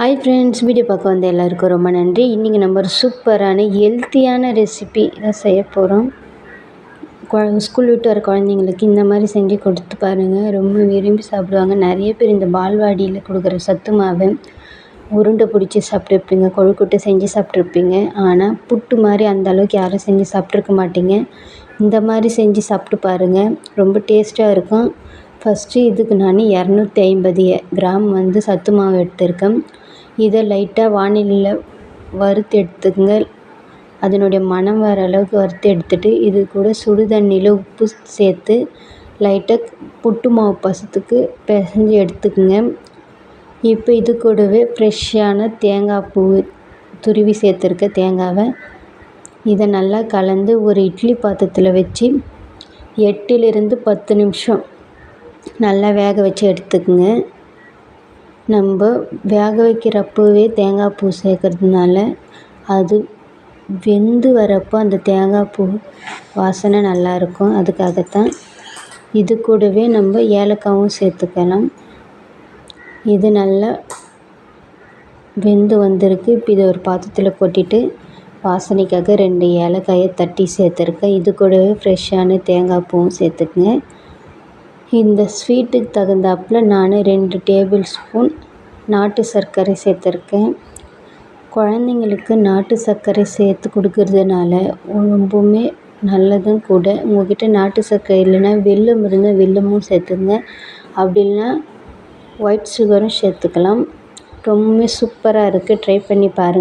Hi friends video பார்க்க வந்த எல்லாருக்கும் ரொம்ப நன்றி. இன்றைக்கி நம்ம ஒரு சூப்பரான ஹெல்த்தியான ரெசிபி தான் செய்ய போகிறோம் ஸ்கூல் விட்டு வர குழந்தைங்களுக்கு இந்த மாதிரி செஞ்சு கொடுத்து பாருங்கள் ரொம்ப விரும்பி சாப்பிடுவாங்க. நிறைய பேர் இந்த பால்வாடியில் கொடுக்குற சத்து மாவை உருண்டை பிடிச்சி சாப்பிட்ருப்பீங்க கொழுக்கட்டை செஞ்சு சாப்பிட்ருப்பீங்க ஆனால் புட்டு மாதிரி அந்த அளவுக்கு யாரும் செஞ்சு சாப்பிட்ருக்க மாட்டீங்க. இந்த மாதிரி செஞ்சு சாப்பிட்டு பாருங்கள் ரொம்ப டேஸ்ட்டாக இருக்கும். ஃபஸ்ட்டு இதுக்கு நான் இரநூத்தி ஐம்பது கிராம் வந்து சத்து மாவு எடுத்திருக்கேன். இதை லைட்டாக வானிலையில் வறுத்து எடுத்துக்கங்க. அதனுடைய மணம் வர அளவுக்கு வறுத்து எடுத்துட்டு இது கூட சுடு தண்ணியில் உப்பு சேர்த்து லைட்டாக புட்டு மாவு பசத்துக்கு பிசைஞ்சி எடுத்துக்கோங்க. இப்போ இது கூடவே ஃப்ரெஷ்ஷான தேங்காய் பூ துருவி சேர்த்துருக்க தேங்காவை இதை நல்லா கலந்து ஒரு இட்லி பாத்திரத்தில் வச்சு எட்டுலேருந்து பத்து நிமிஷம் நல்லா வேக வச்சு எடுத்துக்கோங்க. நம்ம வேக வைக்கிறப்பவே தேங்காய் பூ சேர்க்கறதுனால அது வெந்து வரப்போ அந்த தேங்காய் பூ வாசனை நல்லாயிருக்கும் அதுக்காகத்தான் இது கூடவே நம்ம ஏலக்காயும் சேர்த்துக்கலாம். இது நல்லா வெந்து வந்திருக்கு. இப்போ இதை ஒரு பாத்திரத்தில் கொட்டிட்டு வாசனைக்காக ரெண்டு ஏலக்காயை தட்டி சேர்த்துருக்கேன். இது கூடவே ஃப்ரெஷ்ஷான தேங்காய் பூவும் சேர்த்துக்குங்க. இந்த ஸ்வீட்டுக்கு தகுந்தாப்பில் நான் ரெண்டு டேபிள் ஸ்பூன் நாட்டு சர்க்கரை சேர்த்துருக்கேன். குழந்தைங்களுக்கு நாட்டு சர்க்கரை சேர்த்து கொடுக்கறதுனால ரொம்பவுமே நல்லதும் கூட. உங்கள்கிட்ட நாட்டு சர்க்கரை இல்லைன்னா வெல்லம் இருந்தால் வெல்லமும் சேர்த்துங்க. அப்படி இல்லைன்னா ஒயிட் சுகரும் சேர்த்துக்கலாம். ரொம்பவுமே சூப்பராக இருக்குது ட்ரை பண்ணி பாருங்கள்